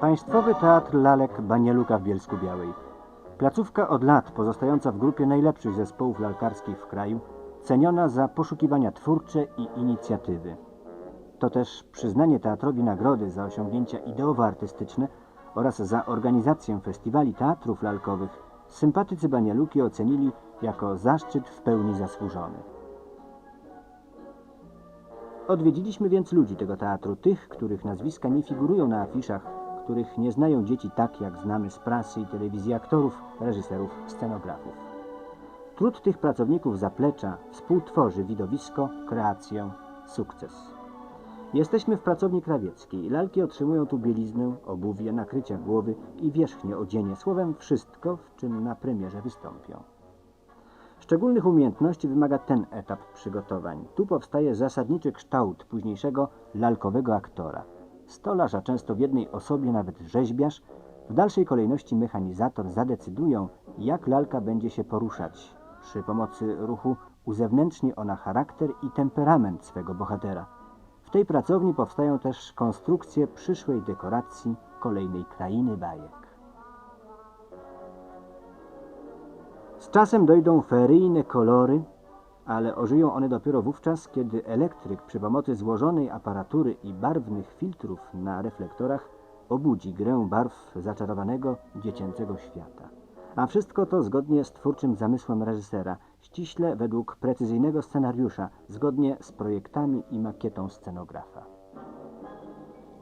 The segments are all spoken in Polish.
Państwowy Teatr Lalek Banieluka w Bielsku Białej. Placówka od lat pozostająca w grupie najlepszych zespołów lalkarskich w kraju, ceniona za poszukiwania twórcze i inicjatywy. To też przyznanie teatrowi nagrody za osiągnięcia ideowo-artystyczne oraz za organizację festiwali teatrów lalkowych sympatycy Banieluki ocenili jako zaszczyt w pełni zasłużony. Odwiedziliśmy więc ludzi tego teatru, tych, których nazwiska nie figurują na afiszach, których nie znają dzieci tak, jak znamy z prasy i telewizji aktorów, reżyserów, scenografów. Trud tych pracowników zaplecza współtworzy widowisko, kreację, sukces. Jesteśmy w pracowni krawieckiej. Lalki otrzymują tu bieliznę, obuwie, nakrycia głowy i wierzchnie odzienie, słowem wszystko, w czym na premierze wystąpią. Szczególnych umiejętności wymaga ten etap przygotowań. Tu powstaje zasadniczy kształt późniejszego lalkowego aktora. Stolarz, a często w jednej osobie nawet rzeźbiarz, w dalszej kolejności mechanizator zadecydują, jak lalka będzie się poruszać. Przy pomocy ruchu uzewnętrzni ona charakter i temperament swego bohatera. W tej pracowni powstają też konstrukcje przyszłej dekoracji kolejnej krainy bajek. Z czasem dojdą feryjne kolory, ale ożyją one dopiero wówczas, kiedy elektryk przy pomocy złożonej aparatury i barwnych filtrów na reflektorach obudzi grę barw zaczarowanego dziecięcego świata. A wszystko to zgodnie z twórczym zamysłem reżysera, ściśle według precyzyjnego scenariusza, zgodnie z projektami i makietą scenografa.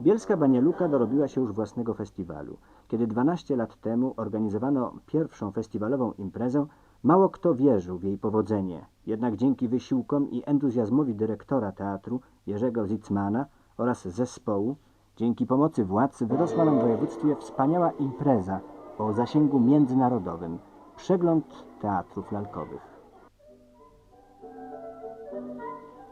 Bielska Banieluka dorobiła się już własnego festiwalu. Kiedy 12 lat temu organizowano pierwszą festiwalową imprezę, mało kto wierzył w jej powodzenie. Jednak dzięki wysiłkom i entuzjazmowi dyrektora teatru Jerzego Zitzmana oraz zespołu, dzięki pomocy władz wyrosła nam w województwie wspaniała impreza o zasięgu międzynarodowym Przegląd Teatrów Lalkowych.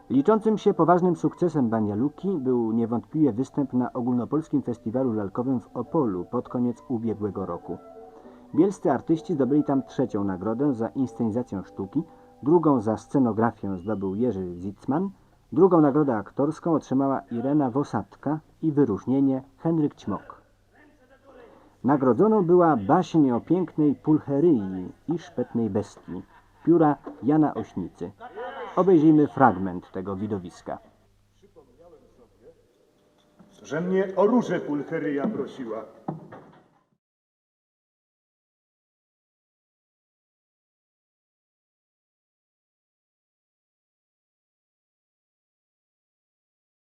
Liczącym się poważnym sukcesem Banialuki był niewątpliwie występ na ogólnopolskim festiwalu lalkowym w Opolu pod koniec ubiegłego roku. Bielscy artyści zdobyli tam trzecią nagrodę za inscenizację sztuki, drugą za scenografię zdobył Jerzy Zitzman, drugą nagrodę aktorską otrzymała Irena Wosatka i wyróżnienie Henryk Ćmok. Nagrodzoną była baśń o pięknej pulcheryi i szpetnej bestii, pióra Jana Ośnicy. Obejrzyjmy fragment tego widowiska. że mnie o róże pulcheryja prosiła.